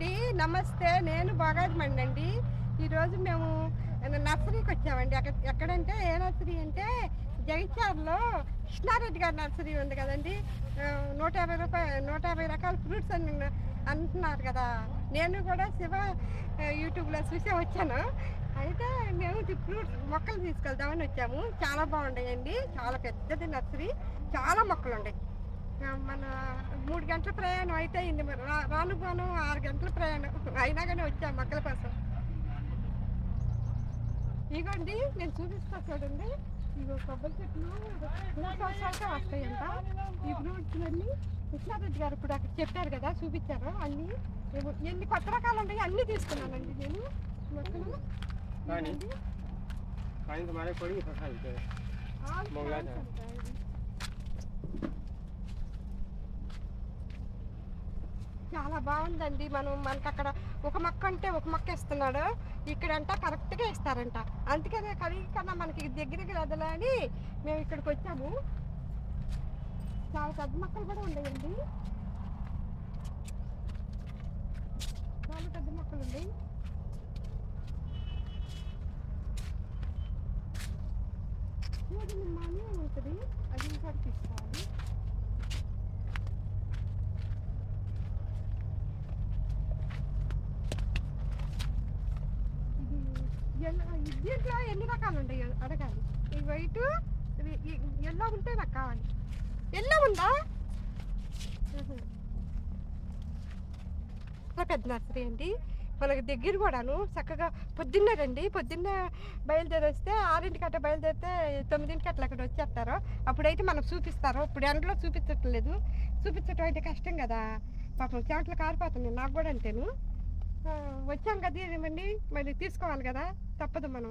అండి. నమస్తే. నేను బోగాజమండి అండి. ఈరోజు మేము నర్సరీకి వచ్చామండి. అక్కడ ఎక్కడంటే ఏ నర్సరీ అంటే జగిత్యాలలో కృష్ణారెడ్డి గారి నర్సరీ ఉంది కదండి. నూట యాభై రూపాయలు నూట యాభై రకాల ఫ్రూట్స్ అని అంటున్నారు కదా. నేను కూడా శివ యూట్యూబ్లో చూసే వచ్చాను. అయితే మేము ఫ్రూట్స్ మొక్కలు తీసుకెళ్దామని వచ్చాము. చాలా బాగున్నాయండి చాలా పెద్దది నర్సరీ. చాలా మొక్కలు ఉన్నాయి మన మూడు గంటల ప్రయాణం అయితే అయింది మరి రాను పోను ఆరు గంటల ప్రయాణం. అయినా కానీ వచ్చాం మొక్కల కోసం. ఇగోండి నేను చూపిస్తా చూడండి. ఇగో కొబ్బరి చెట్లు మూడు సంవత్సరాలకే వస్తాయంట. ఈ ఫ్రూట్స్ అన్ని కృష్ణారెడ్డి గారు ఇప్పుడు అక్కడ చెప్పారు కదా చూపించారు అన్ని? ఎన్ని కొత్త రకాలు ఉన్నాయి అన్ని తీసుకున్నానండి నేను. మొక్కలు. చాలా బాగుందండి. మనం మనకి అక్కడ ఒక మొక్క అంటే ఒక మొక్క ఇస్తున్నాడు ఇక్కడంట కరెక్ట్గా ఇస్తారంట అందుకనే కలిగి కన్నా మనకి దగ్గరికి రదలా అని మేము ఇక్కడికి వచ్చాము. చాలా పెద్ద మొక్కలు కూడా ఉన్నాయండి. చాలా పెద్ద మొక్కలు ఉన్నాయి. ఉంటుంది అది కూడా తీసుకోవాలి ఇది ఎల్లో ఈ దీంట్లో ఎన్ని రకాలు ఉంటాయి అడగాలి. ఈ వైట్ ఎల్లో ఉంటే నాకు కావాలి. ఎల్లో ఉందా? పెద్ద నర్సరీ అండి. మనకి దగ్గర కూడాను చక్కగా పొద్దున్నే రండి. పొద్దున్నే బయలుదేరిస్తే ఆరింటికి అట్లా బయలుదేరితే తొమ్మిదింటికి అట్లా అక్కడ వచ్చేస్తారు. అప్పుడైతే మనకు చూపిస్తారు. ఇప్పుడు ఎండలో చూపించట్లేదు. చూపించటం అయితే కష్టం కదా. పాపం చెమటలు కారిపోతుంది నాకు కూడా అంతేను. వచ్చాం కదా ఇవ్వండి మరి తీసుకోవాలి కదా. తప్పదు మనం.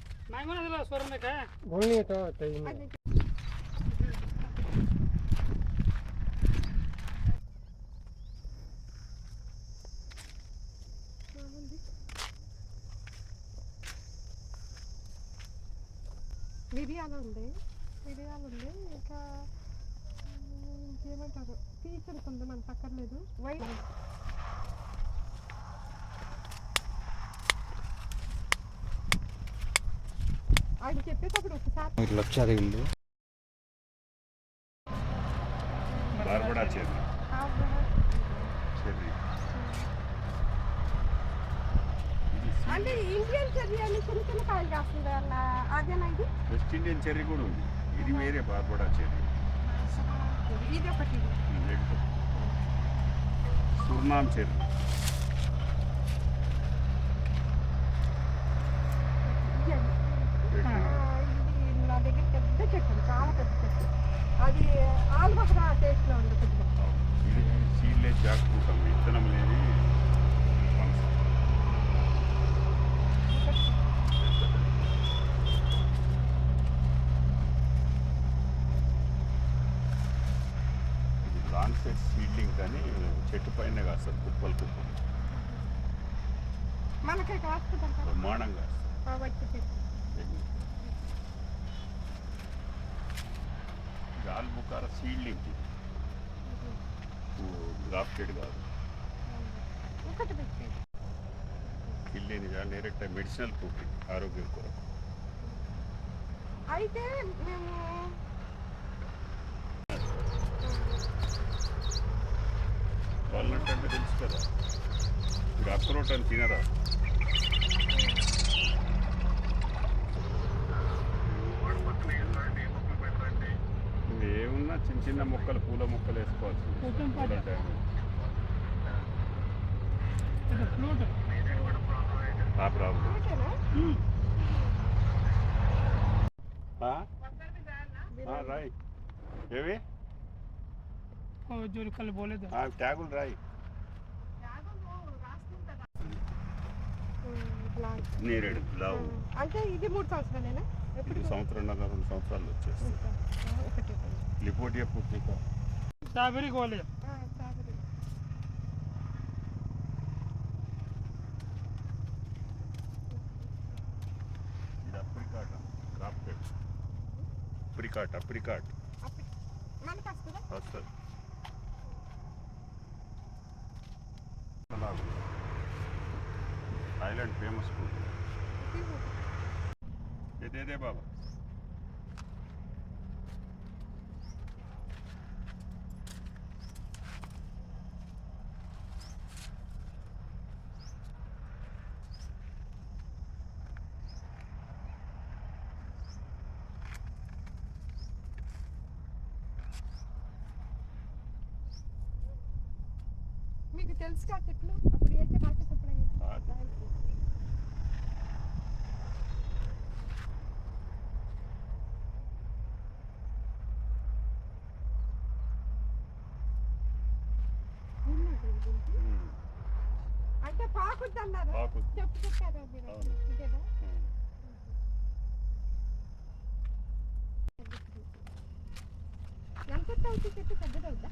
ನಾವೇನದಿಲ್ಲ ಸ್ವರ್ಣಕ್ಕ ಒಳ್ಳೆ ಟೈಮ್ మిరియాలు ఉంది మిరియాలు ఉంది ఇంకా ఏమంటారు పీచు ఉంది మనకు అక్కర్లేదు వైట్ ఇట్లా వచ్చారు వీళ్ళు బార్బడా చెర్రీ చెర్రీ అంటే ఇండియన్ చెర్రీ అని చిన్న చిన్న కాయలు కాస్తుంది అన్న అదేనా ఇది? వెస్ట్ ఇండియన్ చెర్రీ కూడా ఉంది. ఇది వేరే బార్బడా చెర్రీ ఇది ఒకటి. ఈ రెడ్. సుర్నాం చెర్రీ ఇది అది. రెడ్ ఆ, ఇది నా దగ్గర పెద్ద చెట్టు ఉంది, చాలా పెద్ద చెట్టు అది ఆల్మహరా టేస్ట్లో ఉంది కొద్దిగా ఇది అమ్మ విత్తనం లేని ఇది లాంగ్ సెట్ సీడ్లింగ్ కానీ చెట్టు పైన కాస్తుంది కుప్పలు కుప్పలు. మనకే బ్రహ్మాండంగా కాస్తుంది వచ్చే చెట్టు. గాల్ బుకార సీడ్లింగ్ ఇది. గ్రాఫ్టెడ్ కాదు. ఒకటి పెట్టేది. కిల్లేని డైరెక్ట్ మెడిసినల్ ఇది, ఆరోగ్యం కొరకు. అయితే మేము అంటే తెలుసు కదా. మీరు అక్రోట్ అని తినరా? కన్నా చిన్న చిన్న మొక్కలు పూల మొక్కలు వేసుకోవచ్చు. రాయి. ఏవి? జోలికల్ బోలేదు ట్యాగులు రాయి. నేరేడు బ్లావు అంటే ఇది మూడు సంవత్సరాలు ఇది సంవత్సరం రెండు సంవత్సరాలు వచ్చేస్తుంది. ఒకటి లిపోటియా పుట్టిక స్ట్రాబెరీ గోలీ ఆ, స్ట్రాబెర్రీ. ఇది అప్రికాట్ అప్రికాట్ వస్తుందా థాయిలాండ్ ఫేమస్ ఫుడ్ ఇదేదే బాబా మీకు తెలుసు కదా చెట్లు అప్పుడు వేసే బాగా చెట్లు. అంటే పాకుద్ది అన్నారు పాకుద్ది. చెప్పు చెప్పారా మీరు. ఇదేనా. ఎంత అవుతుంది చెట్టు పెద్దదవుతా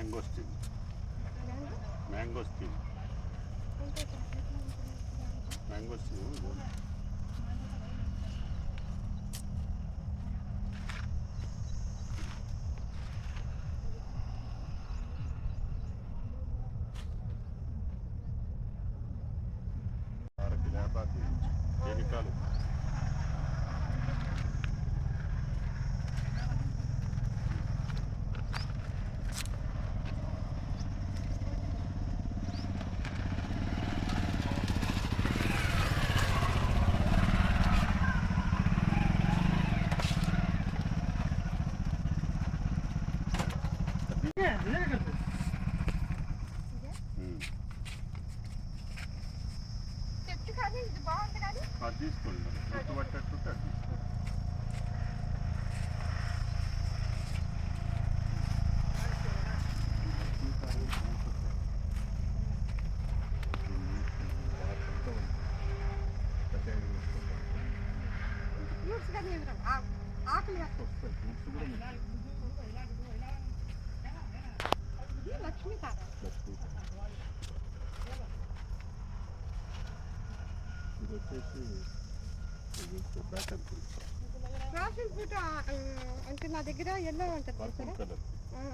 मैंगोस्टीन मैंगोस्टीन मैंगोस्टीन बोल వేస్తాం. ఇది లక్ష్మీ తార ఇది వచ్చేసి ఇది బ్యాటన్ ఫ్రూట్ అంటే నా దగ్గర ఎల్లో ఉంటుంది పర్పుల్ కలర్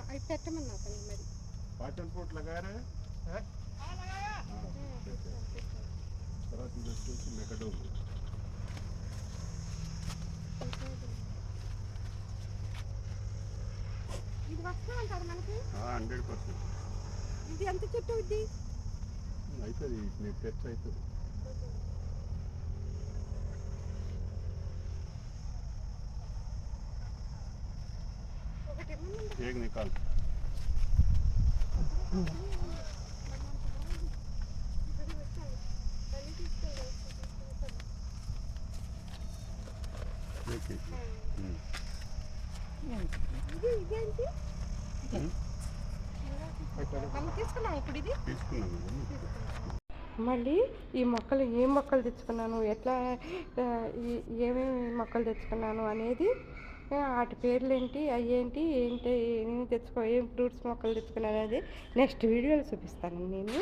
అవి పెట్టమన్నా అతను మరి. కాటన్ ఫ్రూట్ లగారే తర్వాత ఇది వచ్చేసి ఇది మనకి? హండ్రెడ్ పర్సెంట్ ఇది ఎంత చెట్టు అవుద్ది అవుతుంది మీకు టెస్ట్ అవుతుంది एक निकाल మళ్ళీ ఈ మొక్కలు ఏ మొక్కలు తెచ్చుకున్నాను? ఎట్లా ఏమేమి మొక్కలు తెచ్చుకున్నాను అనేది వాటి పేర్లు ఏంటి అవి ఏంటి ఏంటి ఏమి తెచ్చుకో ఏం ఫ్రూట్స్ మొక్కలు తెచ్చుకున్నాను అనేది నెక్స్ట్ వీడియోలో చూపిస్తాను నేను.